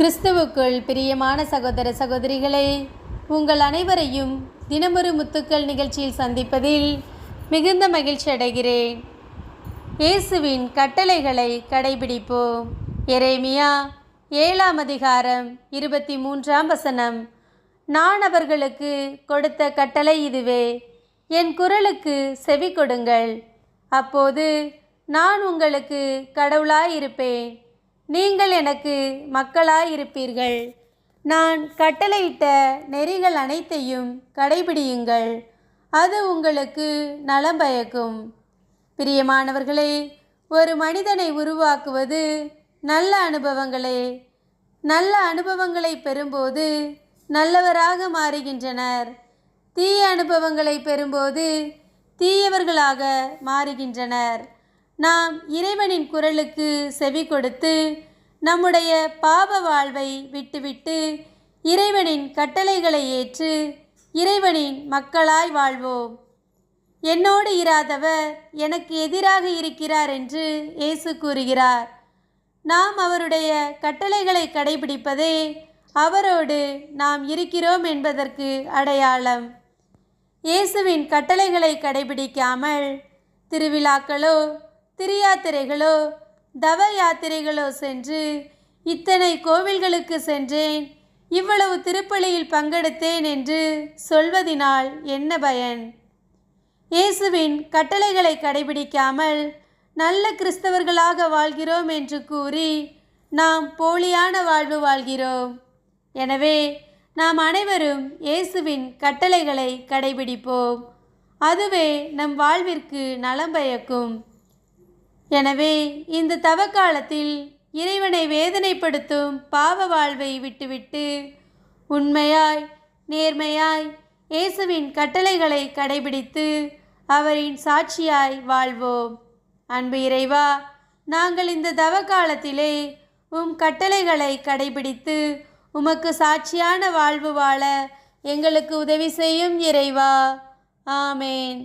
கிறிஸ்துவுக்குள் பிரியமான சகோதர சகோதரிகளே உங்கள் அனைவரையும் தினமொரு முத்துக்கள் நிகழ்ச்சியில் சந்திப்பதில் மிகுந்த மகிழ்ச்சி அடைகிறேன். இயேசுவின் கட்டளைகளை கடைபிடிப்போம். எரேமியா ஏழாம் அதிகாரம் இருபத்தி மூன்றாம் வசனம். நான் அவர்களுக்கு கொடுத்த கட்டளை இதுவே என் குரலுக்கு செவி கொடுங்கள் அப்போது நான் உங்களுக்கு கடவுளாயிருப்பேன். நீங்கள் எனக்கு மக்களாயிருப்பீர்கள். நான் கட்டளையிட்ட நெறிகள் அனைத்தையும் கடைபிடியுங்கள். அது உங்களுக்கு நலம் பயக்கும். பிரியமானவர்களே ஒரு மனிதனை உருவாக்குவது நல்ல அனுபவங்களே. நல்ல அனுபவங்களை பெறும்போது நல்லவராக மாறுகின்றனர். தீய அனுபவங்களை பெறும்போது தீயவர்களாக மாறுகின்றனர். நாம் இறைவனின் குரலுக்கு செவி கொடுத்து நம்முடைய பாவ வாழ்வை விட்டுவிட்டு இறைவனின் கட்டளைகளை ஏற்று இறைவனின் மக்களாய் வாழ்வோம். என்னோடு இராதவர் எனக்கு எதிராக இருக்கிறார் என்று இயேசு கூறுகிறார். நாம் அவருடைய கட்டளைகளை கடைபிடிப்பதே அவரோடு நாம் இருக்கிறோம் என்பதற்கு அடையாளம். இயேசுவின் கட்டளைகளை கடைபிடிக்காமல் திருவிழாக்களோ திரியாத்திரைகளோ தவ யாத்திரைகளோ சென்று இத்தனை கோவில்களுக்கு சென்றேன். இவ்வளவு திருப்பலியில் பங்கெடுத்தேன் என்று சொல்வதினால் என்ன பயன்? இயேசுவின் கட்டளைகளை கடைபிடிக்காமல் நல்ல கிறிஸ்தவர்களாக வாழ்கிறோம் என்று கூறி நாம் போலியான வாழ்வு வாழ்கிறோம். எனவே நாம் அனைவரும் இயேசுவின் கட்டளைகளை கடைபிடிப்போம். அதுவே நம் வாழ்விற்கு நலம் பயக்கும். எனவே இந்த தவக்காலத்தில் இறைவனை வேதனைப்படுத்தும் பாவ வாழ்வை விட்டுவிட்டு உண்மையாய் நேர்மையாய் இயேசுவின் கட்டளைகளை கடைபிடித்து அவரின் சாட்சியாய் வாழ்வோம். அன்பு இறைவா நாங்கள் இந்த தவ காலத்திலே உம் கட்டளைகளை கடைபிடித்து உமக்கு சாட்சியான வாழ்வு வாழ எங்களுக்கு உதவி செய்யும் இறைவா. ஆமேன்.